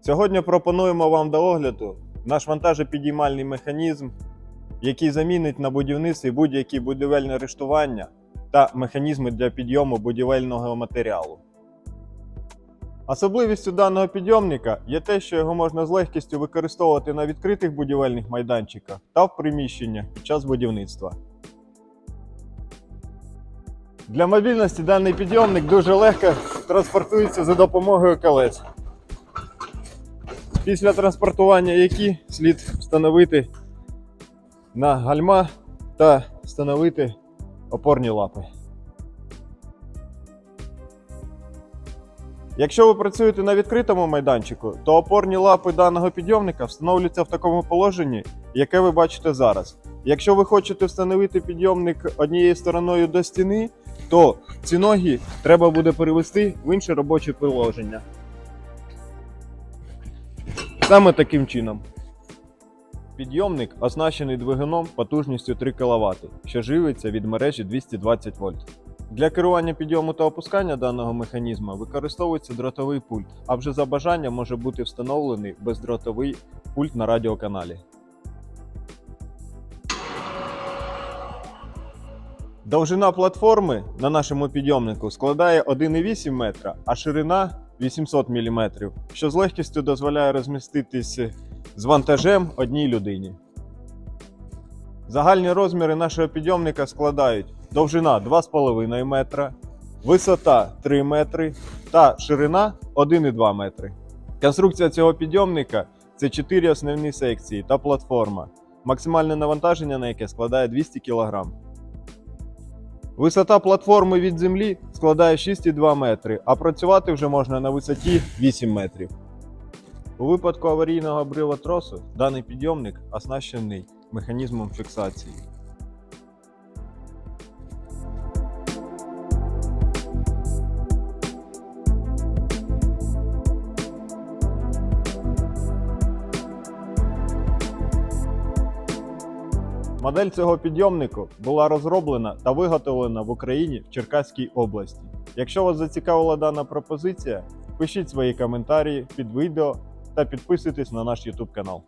Сьогодні пропонуємо вам до огляду наш вантажопідіймальний механізм, який замінить на будівництві будь-які будівельне рештування та механізми для підйому будівельного матеріалу. Особливістю даного підйомника є те, що його можна з легкістю використовувати на відкритих будівельних майданчиках та в приміщеннях під час будівництва. Для мобільності даний підйомник дуже легко транспортується за допомогою колес. Після транспортування які слід встановити на гальма та встановити опорні лапи. Якщо ви працюєте на відкритому майданчику, то опорні лапи даного підйомника встановлюються в такому положенні, яке ви бачите зараз. Якщо ви хочете встановити підйомник однією стороною до стіни, то ці ноги треба буде перевести в інше робоче положення. Саме таким чином. Підйомник оснащений двигуном потужністю 3 кВт, що живиться від мережі 220 вольт. Для керування підйому та опускання даного механізму використовується дротовий пульт, а вже за бажанням може бути встановлений бездротовий пульт на радіоканалі. Довжина платформи на нашому підйомнику складає 1,8 метра, а ширина 800 мм, що з легкістю дозволяє розміститись з вантажем одній людині. Загальні розміри нашого підйомника складають довжина 2,5 метра, висота 3 метри та ширина 1,2 метри. Конструкція цього підйомника це 4 основні секції та платформа, максимальне навантаження на яке складає 200 кг. Висота платформи від землі складає 6,2 метри, а працювати вже можна на висоті 8 метрів. У випадку аварійного обриву тросу даний підйомник оснащений механізмом фіксації. Модель цього підйомнику була розроблена та виготовлена в Україні в Черкаській області. Якщо вас зацікавила дана пропозиція, пишіть свої коментарі під відео та підписуйтесь на наш YouTube канал.